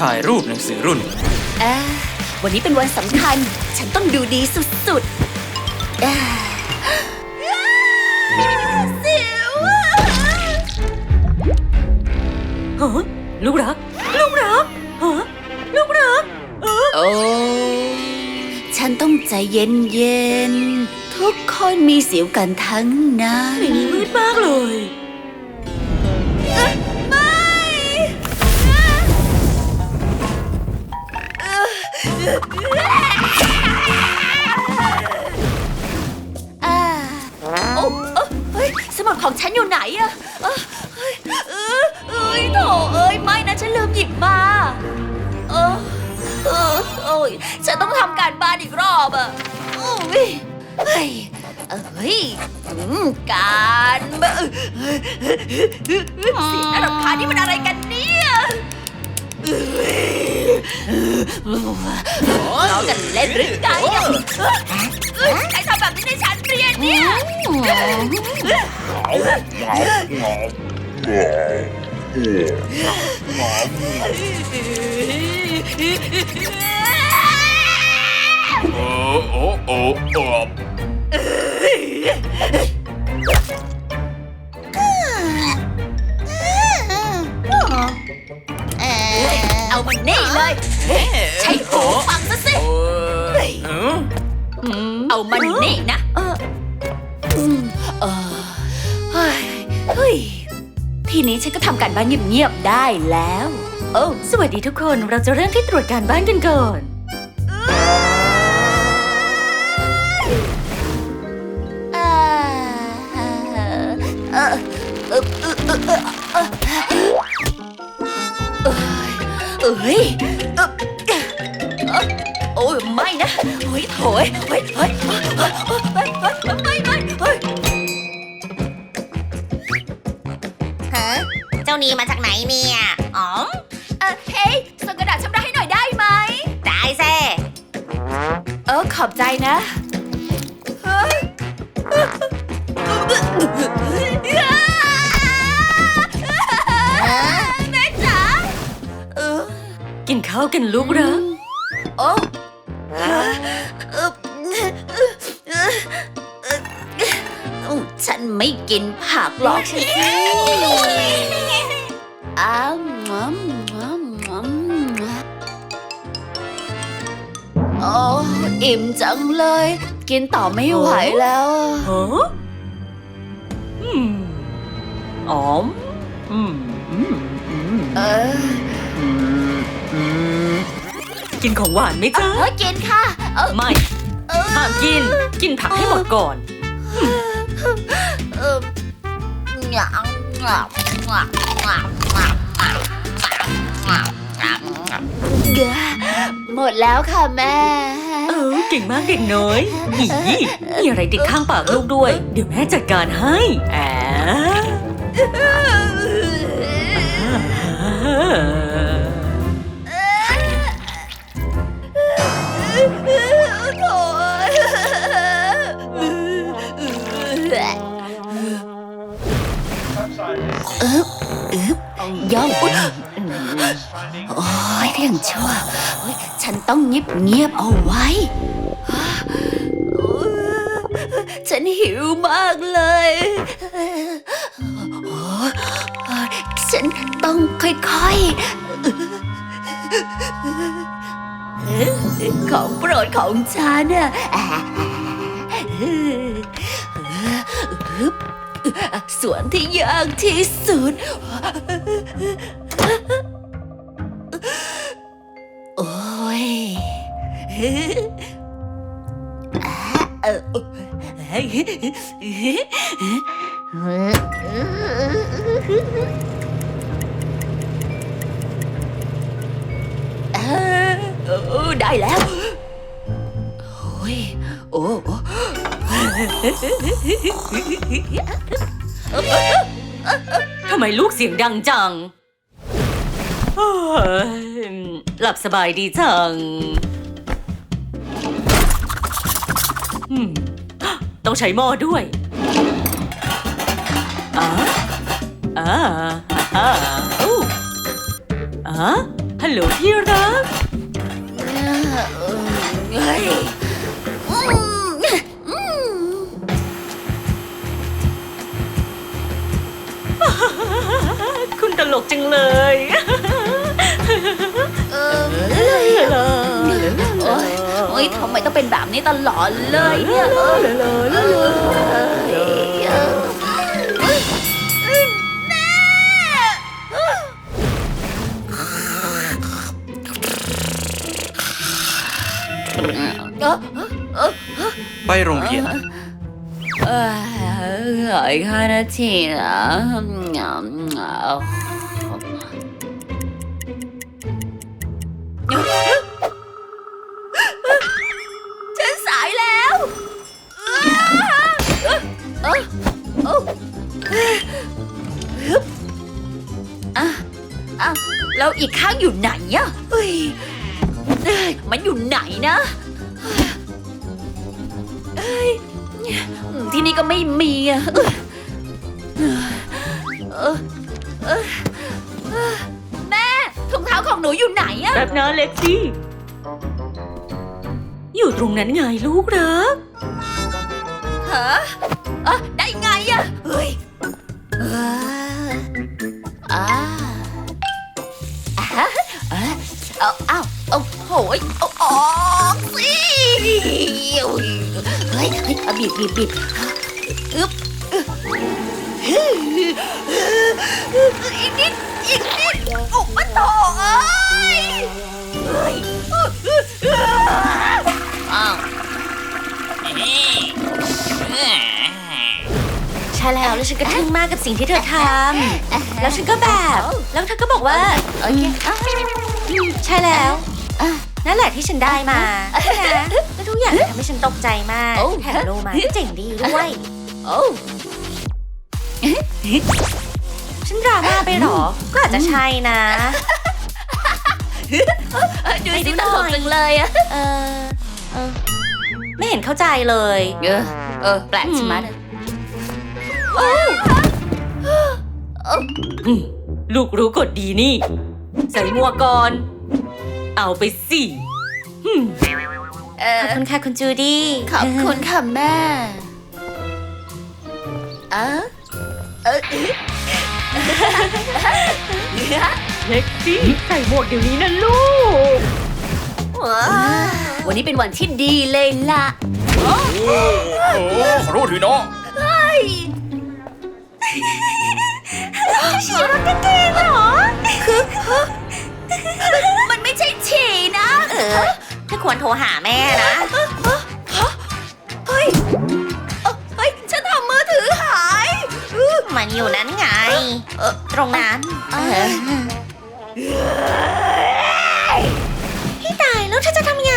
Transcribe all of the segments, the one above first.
ถ่ายรูปหนังสือรุ่น อ่าวันนี้เป็นวันสำคัญ ฉันต้องดูดีสุดๆอ่าสิวอะฮะลูกรัก ลูกรักฮะลูกรักโอ้ฉันต้องใจเย็นๆ ทุกคนมีสิวกันทั้งนั้น ในนี้มืดมากเลย เสียงน่ารำคาญนี่มันอะไรกันเนี่ยล้อกันเล่นหรือไงอะใครทำแบบนี้ในชั้นเรียนเนี่ยโอ้โอ้โอ้ เอามันนี่เลยใช้หูฟังซะสิโอ้ยเออเอามันนี่นะเออเออเฮ้ยเฮ้ยทีนี้ฉันก็ทำการบ้านเงียบๆได้แล้ว โอ้สวัสดีทุกคนเราจะเริ่มที่ตรวจการบ้านกันก่อนอ่าเออเออเออเออ เออเออเอ้ยเออเออโอ้ยไม่นะเฮ้ยโถยเฮ้ยเฮ้ยเฮ้ยเฮ้ยเฮ้ยไม่ไม่เฮ้ยฮะเจ้านี่มาจากไหนเนี่ย อ๋อเออเฮ้ยส่งกระดาษชำระให้หน่อยได้ไหม ได้เซ่เออขอบใจนะ กินข้ากันลูกรักโอ้เอฉันไม่กินผักหรอกฉันสิอ้าวงอมงอมงอมโอ้อิ่มจังเลย กินต่อไม่ไหวแล้วฮะอืมอ๋อมอืมอืมเอออืมอืม กินของหวานไหมจ๊ะเออกินค่ะเออไม่เออห้ามกิน กินผักให้หมดก่อน เออหงางงางงางงางงางหมดแล้วค่ะแม่ เออเก่งมากเด็กน้อยอีมีอะไรติดข้างปากลูกด้วย เดี๋ยวแม่จัดการให้แอะ องอุ๊ยโอ้ยเรื่องชั่วโอ๊ยฉันต้องเงียบเงียบเอาไว้ ฉันหิวมากเลยโอ้ฉันต้องค่อยๆ ของโปรดของฉันน่ะ สวนที่ยากที่สุด โอ้ยได้แล้ว โอ้ย โอ้โอ้ ทำไมลูกเสียงดังจัง หลับสบายดีจัง ต้องใช้หม้อด้วยอ่าอ่าอ่าอู้อ่าฮัลฮัลโหลที่รักเฮ้ย ลกจังเลยเออโอ๊ยโอ๊ยทำไมต้องเป็นแบบนี้ตลอดเลยเนี่ยเออเออเออเออเฮ้ยแม่เออเออไปโรงเรียน เออ อีกห้านาทีนะฉันสายแล้วเออเอออะอะแล้วอีกข้างอยู่ไหนอะมันอยู่ไหนนะ ที่นี่ก็ไม่มีอะเออเออเออเออแม่ถุงเท้าของหนูอยู่ไหนอะแบบนั้นเล็กซี่อยู่ตรงนั้นไงลูกรักฮะอะได้ไงอะเฮ้ยเอออ่าอะอะเอาเอาเอาโหยเอาออกสิ เฮ้ยเฮ้ยเอาบีบบีบบีบอึ๊บอีกนิดอีกนิดออกมาต่อเอ้ยเฮ้ยอ้าวใช่แล้วแล้วฉันก็ทึ่งมากกับสิ่งที่เธอทำแล้วฉันก็แบบ แล้วเธอก็บอกว่า ใช่แล้ว นั่นแหละที่ฉันได้มาใช่นะแล้วทุกอย่างทำให้ฉันตกใจมากแถมโลมาก็เจ๋งดีด้วย โอ้ฉันดราม่าไปเหรอ ก็อาจจะใช่นะเอ้ยดูสิตลกจังเลยอะเออเออไม่เห็นเข้าใจเลย เออ เออ แปลกใช่ไหมอืมลูกรู้กฎดีนี่ ใส่หมวกก่อน เอาไปสิอืมเอขออบคุณค่ะคุณจูดี้ ขอบคุณค่ะแม่เออเออเล็กซี่ใส่หมวกเดี๋ยวนี้นะลูก วันนี้เป็นวันที่ดีเลยล่ะโอ้โหขอโทษทีน้องฉี่รถกางเกงเหรอ เออเธอควรโทรหาแม่นะ เฮ้ยเอ้าเฮ้ย ฉันทำมือถือหายอื้อมันอยู่นั้นไง เออตรงนั้นเออพี่ตายแล้วเธอจะทำไง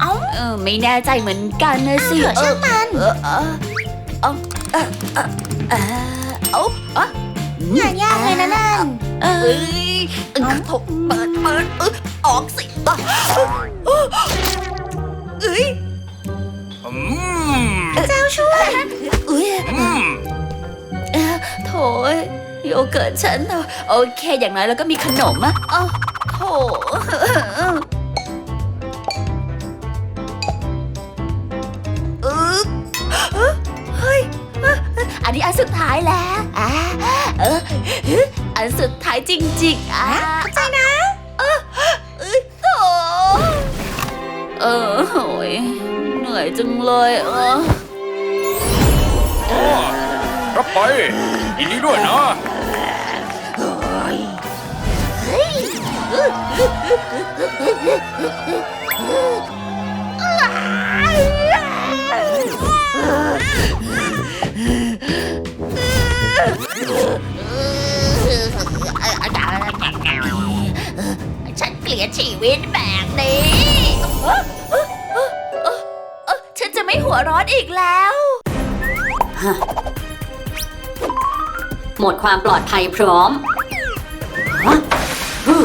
เอ้าเออไม่แน่ใจเหมือนกันนะสิเอาเถอะช่างมัน เออเออเออเออเออเออเอาเอะงานยากเลยนะนั่น เอ้ย เอ้ยโถเปิดเปิดเออออกสิเอ้ยอืมเจ้าช่วยเอ้ยอืมเอ่อโถยโยเกิร์ตฉันเนอะโอเคอย่างน้อยเราก็มีขนมอะเอ้าโถเออเฮ้ยอันนี้อันสุดท้ายแล้วอะเออ อันสุดท้ายจริงๆอะใจนะ เออเอ้ยโถเออโหยเหนื่อยจังเลยเออโอ้รับไปยินดีด้วยนะ ฉันเกลียดชีวิตแบบนี้เอ้อเอ้อเอ้อเอ้อเอ้อฉันจะไม่หัวร้อนอีกแล้ว หมดความปลอดภัยพร้อมฮะฮู้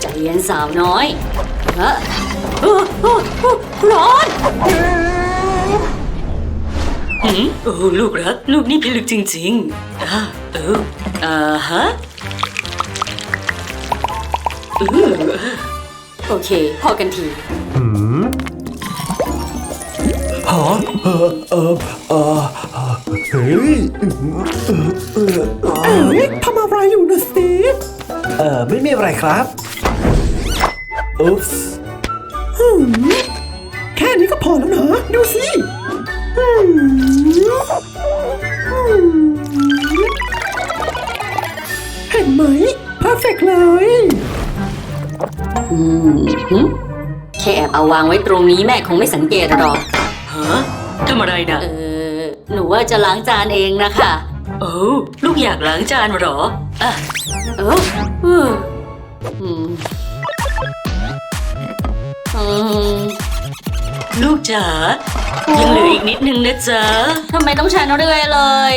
ใจเย็นสาวน้อยฮะฮู้ฮู้ฮู้ร้อนหืมโอ้ลูกรัก ลูกนี่พิลึกจริงๆอ่า อ่าฮะอือโอเค พอกันที หืมฮะเออเออเออเฮ้ยเอ้ยทำอะไรอยู่นะสตีฟเออไม่มีอะไรครับอุ๊ปส์หืมแค่นี้ก็พอแล้วนะ ดูสิหืม ห็นไหมเพอร์เฟกเลยอืมหึแค่แอบเอาวางไว้ตรงนี้แม่คงไม่สังเกตหรอก ฮะทำอะไรนะเออ หนูว่าจะล้างจานเองนะคะ โอ้ลูกอยากล้างจานเหรออะเอออืมอืมอืมลูกจ๋ายังเหลืออีกนิดนึงนะจ๊ะ ทำไมต้องฉันเรื่อยเลย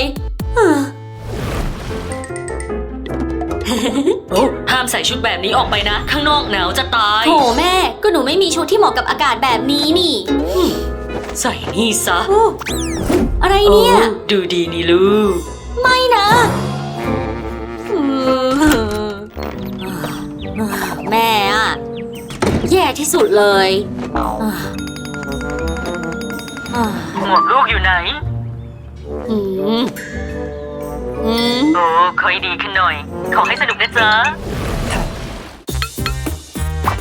โอ้ห้ามใส่ชุดแบบนี้ออกไปนะ ข้างนอกหนาวจะตายโถแม่ ก็หนูไม่มีชุดที่เหมาะกับอากาศแบบนี้นี่ใส่นี่ซะโอ้อะไรโอ้เนี่ยดูดีนี่ลูกไม่นะอืมแม่อะแย่ที่สุดเลยอ่าหมวกลูกอยู่ไหน อืมอืม โอ้คอยดีขึ้นหน่อย ขอให้สนุกนะจ๊ะ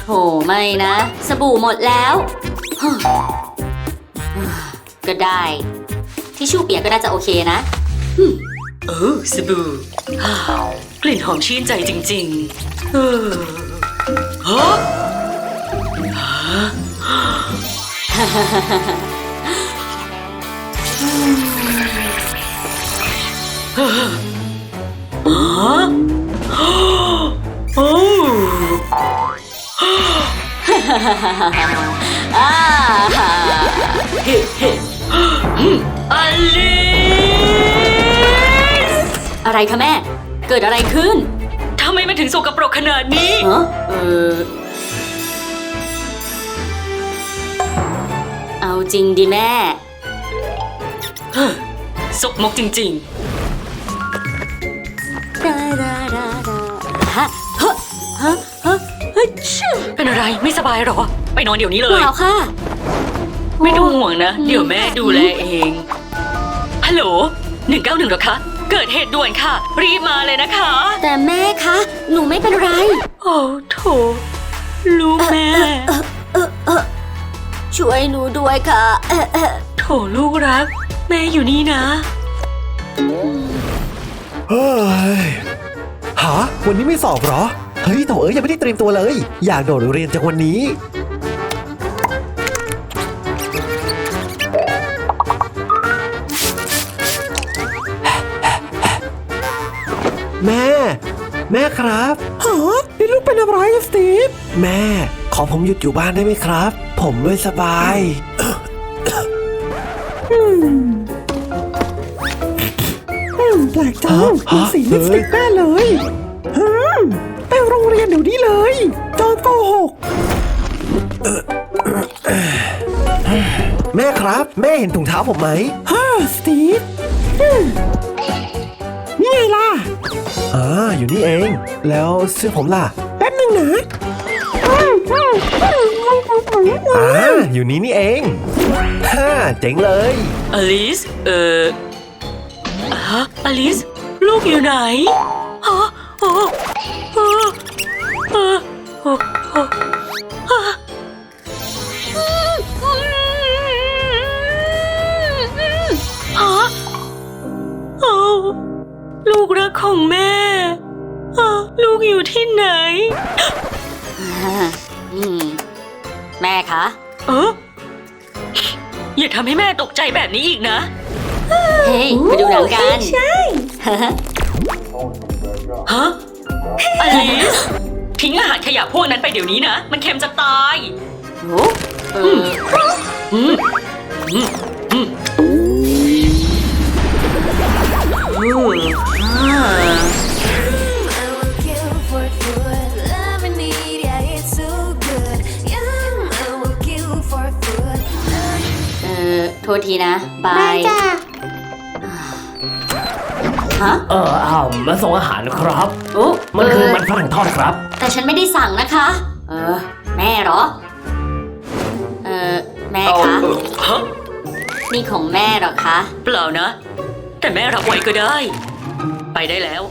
โถไม่นะ สบู่หมดแล้วฮะก็ได้ ที่ชู่เปียกก็น่าจะโอเคนะโอ้สบู่อ้าวกลิ่นหอมชื่นใจจริงๆเออฮะฮะ โอ้อ่าเฮ้เฮ้อลิสอะไรคะแม่ เกิดอะไรขึ้นทำไมมันถึงสกปรกขนาดนี้เออเออเอาจริงดิแม่สกมกจริง ดาดาดาดาฮะเฮ้ฮะฮะเฮ้ยชื่อๆเป็นอะไรไม่สบายเหรอ ไปนอนเดี๋ยวนี้เลเปย ล่าค่ะ ไม่ต้องห่วงนะ เดี๋ยวแม่ดูแลเอง ฮัลโหลหนึ่งเก้าหนึ่งหรอคะ เกิดเหตุด่วนค่ะ รีบมาเลยนะคะ แต่แม่คะ หนูไม่เป็นไร โอ้โถลูกแม่ช่วยหนูด้วยค่ะ เอ่อเอ่อโถลูกรัก แม่อยู่นี่นะ เฮ้ยหาวันนี้ไม่สอบเหรอ เฮ้ยโถเอ้ยยังไม่ได้เตรียมตัวเลย อยากโดดเรียนจากวันนี้ แม่ แม่ครับฮะนี่ลูกเป็นอะไรอะสตีฟแม่ ขอผมหยุดอยู่บ้านได้ไหมครับ ผมไม่สบาย แปลกจังมีสีลิปสติกแน่เลยฮึมไปโรงเรียนเดี๋ยวนี้เลยจอนโกหก แม่ครับ แม่เห็นถุงเท้าผมไหมฮ่าสตีฟอืมนี่ไงล่ะอ่าอยู่นี่เอง แล้วเสื้อผมล่ะแป๊บนึงนะอ่าอยู่นี่นี่เองฮ่าเจ๋งเลย อลิส เอ่อ ฮะอลิส ลูกอยู่ไหนฮะโอ้โอ้โอ้โอ้โอ้ฮะฮะโอ้ลูกรักของแม่ฮะลูกอยู่ที่ไหนอ่าอืมแม่คะ เอออย่าทำให้แม่ตกใจแบบนี้อีกนะ เฮ้ยไปดูหนังกัน ใช่ฮะอลิสทิ้งอาหารขยะพวกนั้นไปเดี๋ยวนี้นะ มันเค็มจะตายโอ้เอออืมอืมอืมอืมอ่า I will kill for food. Love and need, yeah, it's so good. Yum, I will kill for food. เออโทษทีนะ บายได้จ้ะ ฮะ เอออ้าวมาส่งอาหารครับ โอ้มันคือเมันฝรั่งทอดครับ แต่ฉันไม่ได้สั่งนะคะ เออ แม่เหรอ เออแม่เอาคะเออฮะนี่ของแม่เหรอคะ เปล่านะ แต่แม่รับไว้ก็ได้ ไปได้แล้ว